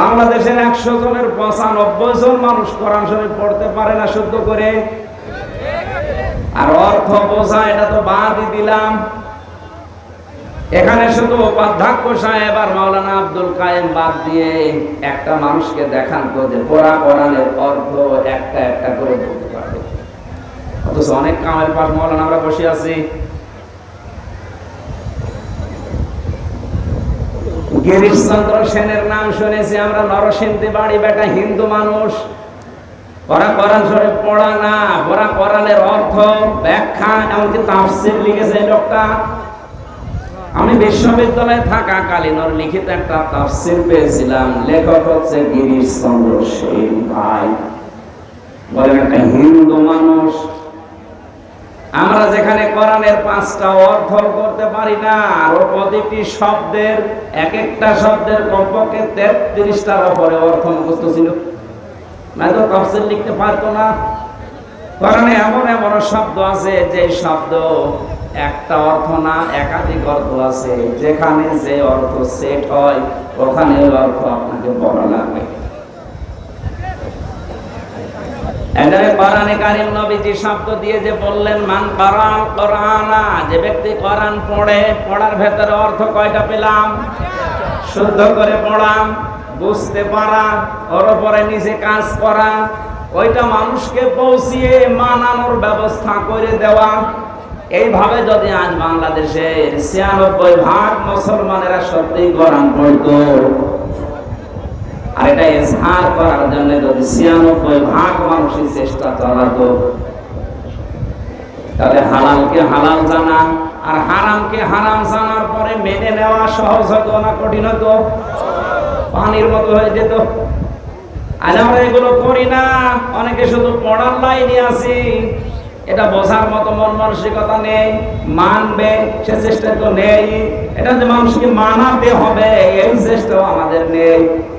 বাংলাদেশের একশো জনের পঁচানব্বই জন মানুষ কোরআন শরীফ পড়তে পারে না, শুদ্ধ করে। আর অর্থ বোঝা, এটা তো বাদই দিলাম। এখানে শুধু উপাধ্যক্ষ সাহেব আর মাওলানা আব্দুল কায়েম বাদ দিয়ে একটা মানুষকে দেখান তো যে পড়া কোরআনের অর্থ একটা একটা করে বলতে পারবে। অথচ অনেক কামের পাশ মাওলানা আমরা বসে আছি। গিরিশচন্দ্র সেনের নাম শুনেছি, আমরা নরসিংদী বাড়ি, বেটা হিন্দু মানুষ। ওরা কোরআন শরীফ পড়া না, ওরা কোরআনের অর্থ ব্যাখ্যা, এমনকি তাফসির লিখেছে লোকটা। আমি বিশ্ববিদ্যালয়ে থাকাকালীন ওর লিখিত একটা তাফসির পেয়েছিলাম, লেখক হচ্ছে গিরিশচন্দ্র সেন ভাই। বলেন, একটা হিন্দু মানুষ। আমরা যেখানে কোরআনের পাঁচটা অর্থ করতে পারি না, আর প্রতিটি শব্দের এক একটা শব্দের কমপক্ষে তেত্রিশটার ওপরে অর্থ মুখস্থ ছিল। না তো তফসিল লিখতে পারতো না। কোরআনে এমন এমন শব্দ আছে যে শব্দ একটা অর্থ না, একাধিক অর্থ আছে। যেখানে যে অর্থ সেট হয় ওখানে অর্থ আপনাকে বলা লাগবে এখানে বললেন, মান যে ব্যক্তি পড়ে, পড়ার ভেতরে অর্থ কয়টা পেলাম? শুদ্ধ করে পড়া বুঝতে পারা নিজে কাজ করা ওইটা মানুষকে পৌঁছিয়ে মানানোর ব্যবস্থা করে দেওয়া। এইভাবে যদি আজ বাংলাদেশের ছিয়ানব্বই ভাগ মুসলমানেরা সত্যি কোরআন পড়তো আর এটা এজহার করার জন্য যদি ছিয়ানব্বই ভাগ মানুষের চেষ্টা চালাতো, তাহলে হালালকে হালাল জানা আর হারামকে হারাম জানার পরে মেনে নেওয়া সহজ হতো না কঠিন হতো? পানির মতো হয়ে যেত। আজ আমরা এগুলো করি না। অনেকে শুধু পড়ার লাইনে আছি। এটা বোঝার মতো মন মানসিকতা নেই। মানবে, সে চেষ্টা তো নেই। এটা যে মানুষকে মানাতে হবে, এই চেষ্টাও আমাদের নেই।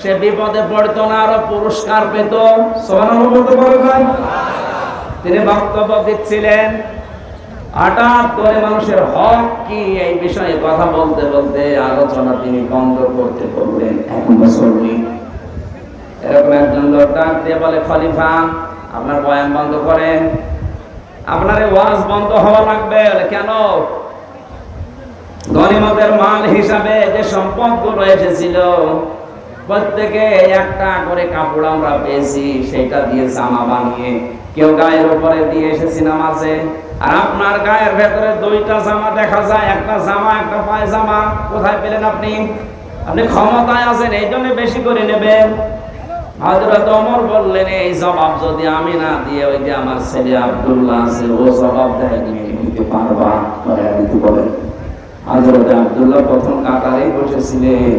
সে বিপদে পড়তো না, আরও পুরস্কার পেত। তিনি বক্তব্য দিচ্ছিলেন, হঠাৎ করে মানুষের হক কি? এই বিষয়ে কথা বলতে বলতে আলোচনা তিনি বন্ধ করতে বললেন এখন বছর এরকম একজন লোক ডাক দিয়ে বলে, খলিফা, আপনার বয়ান বন্ধ করেন। আপনার ওয়াজ বন্ধ হওয়া লাগবে। কেন? গনিমতের মাল হিসাবে যে সম্পদগুলো এসেছিল প্রত্যেকে একটা করে কাপড় আমরা পেয়েছি সেটা দিয়ে জামা বানিয়ে, কেউ গায়ের উপরে দিয়ে এসেছি নামাজে, আর আপনার গায়ের ভেতরে দুইটা জামা দেখা যায়, একটা জামা, একটা পায়জামা, কোথায় পেলেন আপনি? আপনি ক্ষমতায় আছেন, এই জন্য বেশি করে নেবেন। ওমর বললেন, এই জবাব যদি আমি না দিয়ে ওই যে আমার ছেলে আব্দুল্লাহ আছে, ও জবাব দেয় পারবা? বলেন হযরত আব্দুল্লাহ প্রথম কাতারেই বসেছিলেন।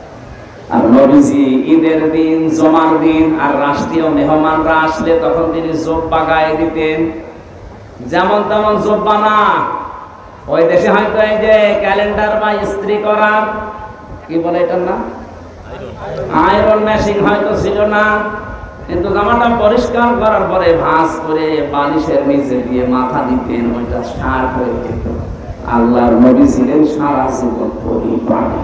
আর নবীজি ঈদের দিন, জমার দিন আর রাষ্ট্রীয় মেহমানরা আসলে তখন তিনি জোব্বা গায়ে দিতেন। যেমন তেমন জোব্বা না। ওই দেশে হয়তো এই যে ক্যালেন্ডার বা ইস্ত্রি করা কি বলে এটার না আয়রন মেশিন হয়তো ছিল না। কিন্তু জামাটা পরিষ্কার করার পরে ভাঁজ করে বালিশের নিচে দিয়ে মাথা দিতেন, ওইটা সার হয়ে যেত। আল্লাহর নবী ছিলেন সারা জীবন পরিপাটি।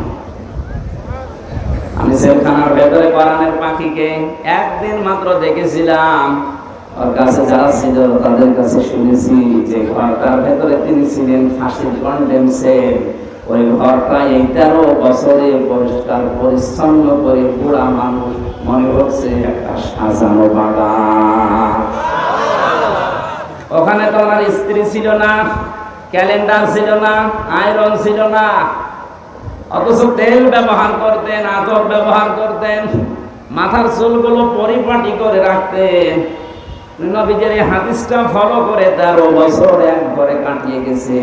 আমি সেলখানার ভেতরে কোরআনের পাখিকে একদিন মাত্র দেখেছিলাম। ওর কাছে যারা ছিল, তাদের কাছে শুনেছি যে ঘরটার ভেতরে তিনি ছিলেন ফাঁসির কন্ডেমসে ওই ঘরটা এই তেরো বছরে পরিষ্কার, পরিচ্ছন্ন করে পুরা মানুষ, মনে হচ্ছে একটা সাজানো বাগান। ওখানে তো ওনার স্ত্রী ছিল না, ক্যালেন্ডার ছিল না, আয়রন ছিল না। অথচ তেল ব্যবহার করতেন, আতর ব্যবহার করতেন, মাথার চুলগুলো পরিপাটি করে রাখতেন। নবীজের এই হাদিসটা ফলো করে তেরো বছর এক ঘরে কাটিয়ে গেছে।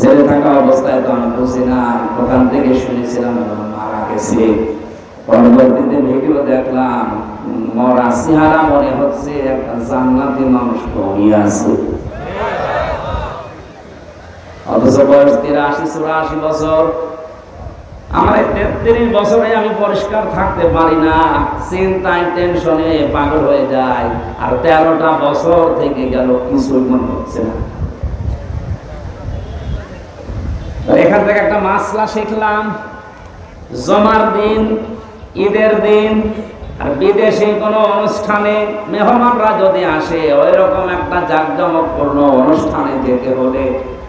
জেলে থাকা অবস্থায় তো আমি বুঝি না, ওখান থেকে শুনেছিলাম মারা গেছে। পরবর্তীতে ভিডিও দেখলাম, মরা চেহারা মনে হচ্ছে একটা জান্নাতি মানুষ ঘুমিয়ে আছে। অথচ বয়স তিরাশি, চুরাশি বছর। আমার তেত্রিশ বছরে আমি পরিষ্কার থাকতে পারি না। চিন্তায়, টেনশনে পাগল হয়ে যায় আর তেরোটা বছর থেকে গেল, কিছুই মনে হচ্ছে না। এখান থেকে একটা মাসলা শিখলাম। জমার দিন, ঈদের দিন, আর বিদেশে কোনো অনুষ্ঠানে মেহমানরা যদি আসে ওই রকম একটা জাঁকজমকপূর্ণ অনুষ্ঠানে যেতে হলে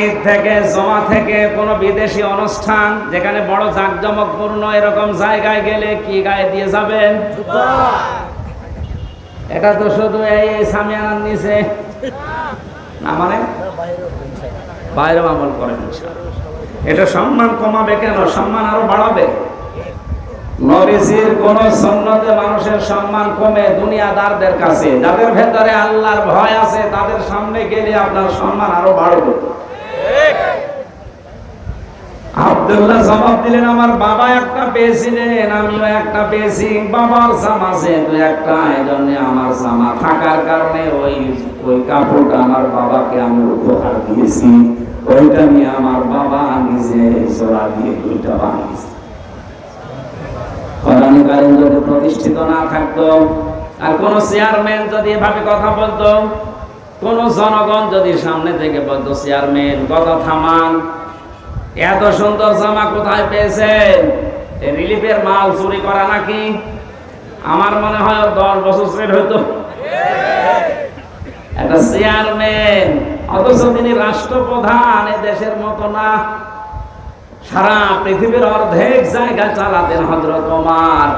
ঈদ থেকে, জমা থেকে কোন বিদেশি অনুষ্ঠান যেখানে বড় জাঁকজমকপূর্ণ এরকম জায়গায় গেলে কি গায়ে দিয়ে যাবেন? এটা তো শুধু এই সামিয়ানার নিচে। না মানে? আমল করেন এটা সম্মান কমাবে কেন? সম্মান আরও বাড়াবে। কোন সন্ন্যতে মানুষের সম্মান কমে দুনিয়াদারদের কাছে। যাদের ভেতরে আল্লাহর ভয় আছে, তাদের সামনে গেলে আপনার সম্মান আরও বাড়বে। আব্দুল্লাহ জবাব দিলেন, আমার বাবা একটা পেয়েছিলেন আমিও একটা পেয়েছি। বাবার একটা আমার জামা থাকার কারণে ওই ওই কাপড়টা আমার বাবাকে আমি উপহার দিয়েছি। ওইটা নিয়ে আমার বাবা নিজে জোড়া দিয়ে দুইটা প্রতিষ্ঠিত না থাকতো, আর কোন চেয়ারম্যান যদি এভাবে কথা বলতো কোন জনগণ যদি সামনে থেকে বলতো, চেয়ারম্যান, কথা থামান। এত সুন্দর জামা কোথায় পেয়েছেন? রিলিফের মাল চুরি করা নাকি? আমার মনে হয় দশ বছর সেট হইতো। একটা চেয়ারম্যান, অথচ তিনি রাষ্ট্রপ্রধান দেশের মতো না। সারা পৃথিবীর অর্ধেক জায়গা চালাতেন হজরত ওমার।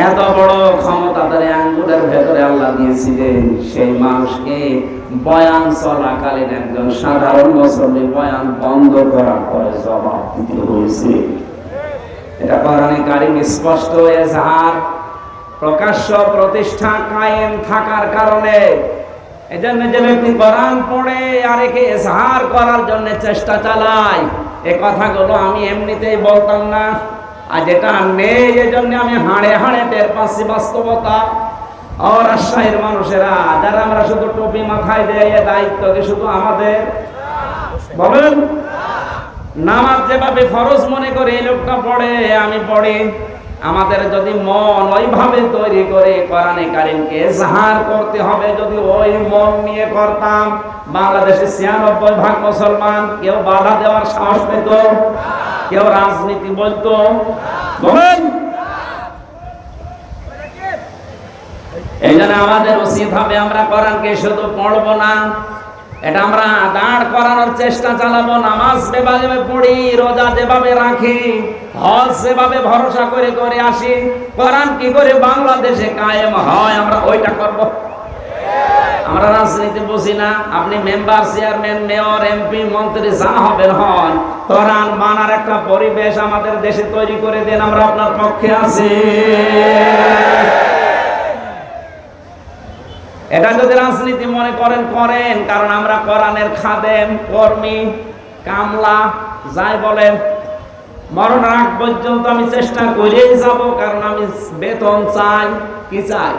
এত বড় ক্ষমতা তার আঙ্গুলের ভেতরে আল্লাহ দিয়েছিলেন। সেই মানুষকে বয়ান চলাকালীন একজন সাধারণ মুসলিম বয়ান বন্ধ করার পরে জবাব দিতে হয়েছে। এটা কোরআনে কারিম স্পষ্ট এজাহার, প্রকাশ্য প্রতিষ্ঠা কায়েম থাকার কারণে। এজন্য যে ব্যক্তি কোরআন পড়ে আর একে করার জন্য চেষ্টা চালায়, এ কথাগুলো আমি এমনিতেই বলতাম না। আর যেটা নেই, এজন্য আমি হাড়ে হাড়ে টের পাচ্ছি বাস্তবতা। ও রাজশাহীর মানুষেরা, যারা আমরা শুধু টুপি মাথায় দেয় দায়িত্ব কি শুধু আমাদের? বলেন, নামাজ যেভাবে ফরজ মনে করে এই লোকটা পড়ে, আমি পড়ি। আমাদের যদি মন ওইভাবে তৈরি করে কোরআনে কারিমকে জাহার করতে হবে, যদি ওই মন নিয়ে করতাম বাংলাদেশে ছিয়ানব্বই ভাগ মুসলমান কেউ বাধা দেওয়ার সাহস পেত। কেউ রাজনীতি বলতো? এই জন্য আমাদের উচিত হবে আমরা কোরআনকে শুধু পড়ব না। এটা আমরা দাঁড় করানোর চেষ্টা চালাবো নামাজ যেভাবে পড়ি রোজা যেভাবে রাখি হজ যেভাবে ভরসা করে করে আসি কোরআন কি করে বাংলাদেশে কায়েম হয় আমরা ওইটা করব। আমরা রাজনীতি বুঝি না। আপনি মেম্বার, চেয়ারম্যান, মেয়র, এমপি, মন্ত্রী, যা হবেন হন। কোরআন মানার একটা পরিবেশ আমাদের দেশে তৈরি করে দেন, আমরা আপনার পক্ষে আছি। এটা যদি রাজনীতি মনে করেন করেন, কারণ আমরা কোরআনের খাদেম, কর্মী, কামলা, যাই বলেন। মরণ আগ পর্যন্ত আমি চেষ্টা করেই যাব, কারণ আমি বেতন চাই, কি চাই?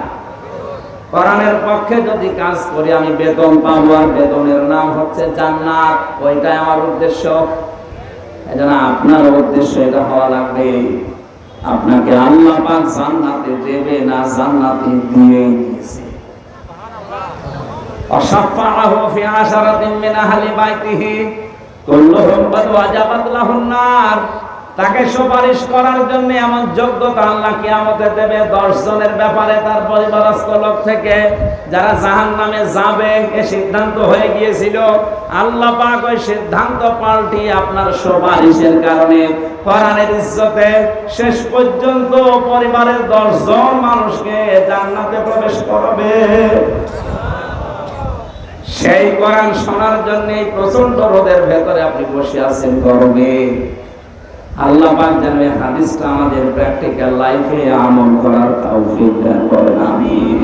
কোরআনের পক্ষে যদি কাজ করি, আমি বেতন পাবো আর বেতনের নাম হচ্ছে জান্নাত। ওইটাই আমার উদ্দেশ্য। আপনার উদ্দেশ্য এটা হওয়া লাগবে। আপনাকে আল্লাহ পাক জান্নাতে দেবে না জান্নাতে দিয়ে দিয়েছে। অসাফাহু ফি আশারাতিন মিন আহলি বাইতিহি। কুল্লুহুম বাদ ওয়াজাবাত লাহুন নার। তাকে সুপারিশ করার জন্য এমন যোগ্যতা আল্লাহ কিয়ামতে দেবে। দশ জনের ব্যাপারে তার পরিবারস্থ লোক থেকে যারা জাহান নামে যাবে, এ সিদ্ধান্ত হয়ে গিয়েছিল। আল্লাহ পাক ওই সিদ্ধান্ত পাল্টি আপনার সুপারিশের কারণে কোরআনের ইজ্জতে শেষ পর্যন্ত পরিবারের দশ জন মানুষকে জান্নাতে প্রবেশ করবে। সেই কোরআন শোনার জন্য প্রচণ্ড রোদের ভেতরে আপনি বসে আছেন গরমে। আল্লাহ পাক যেন এই হাদিসটা আমাদের প্র্যাকটিক্যাল লাইফে আমল করার তৌফিক দান করেন আমিন।